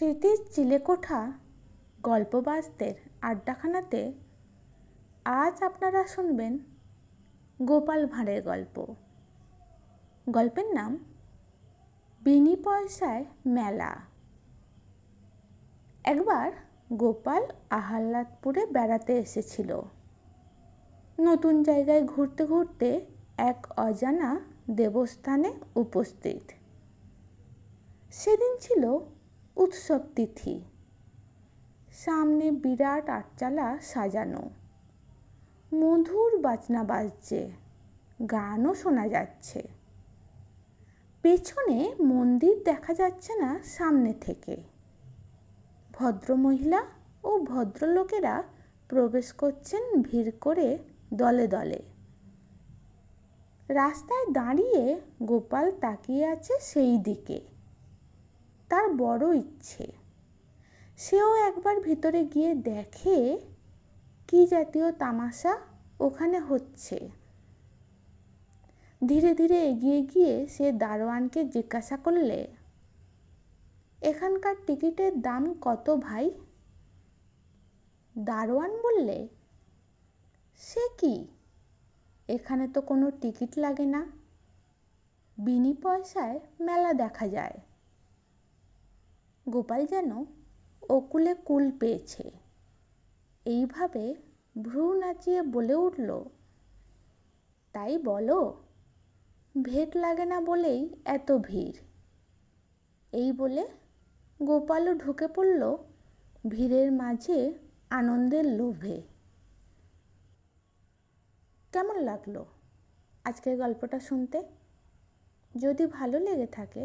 স্মৃতির চিলেকোঠা গল্পবাসদের আড্ডাখানাতে আজ আপনারা শুনবেন গোপাল ভাঁড়ের গল্প। গল্পের নাম, বিনি পয়সায় মেলা। একবার গোপাল আহ্লাদপুরে বেড়াতে এসেছিল। নতুন জায়গায় ঘুরতে ঘুরতে এক অজানা দেবস্থানে উপস্থিত। সেদিন ছিল উৎসব তিথি। সামনে বিরাট আটচালা সাজানো। মধুর বাজনা বাজছে, গানও শোনা যাচ্ছে। পেছনে মন্দির দেখা যাচ্ছে না সামনে থেকে। ভদ্রমহিলা ও ভদ্রলোকেরা প্রবেশ করছেন ভিড় করে দলে দলে। রাস্তায় দাঁড়িয়ে গোপাল তাকিয়ে আছে সেই দিকে। তার বড় ইচ্ছে। সেও একবার ভিতরে গিয়ে দেখে, কি জাতীয় তামাশা ওখানে হচ্ছে? ধীরে ধীরে এগিয়ে গিয়ে সে দারোয়ানকে জিজ্ঞাসা করলে, এখানকার টিকিটের দাম কত ভাই? দারোয়ান বললে, সে কি? এখানে তো কোনো টিকিট লাগে না। বিনি পয়সায় মেলা দেখা যায়। গোপাল যেন অকুলে কুল পেয়েছে। এইভাবে ভ্রু নাচিয়ে বলে উঠল, তাই বলো ভেট লাগে না বলেই এত ভিড়। এই বলে গোপালও ঢুকে পড়ল ভিড়ের মাঝে আনন্দের লোভে। কেমন লাগল আজকের গল্পটা শুনতে? যদি ভালো লেগে থাকে,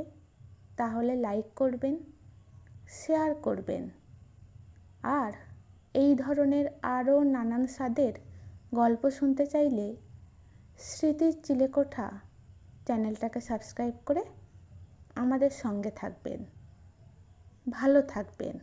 তাহলে লাইক করবেন শেয়ার করবেন। আর এই ধরনের আরও নানান স্বাদের গল্প শুনতে চাইলে স্মৃতির চিলেকোঠা চ্যানেলটাকে সাবস্ক্রাইব করে আমাদের সঙ্গে থাকবেন। ভালো থাকবেন।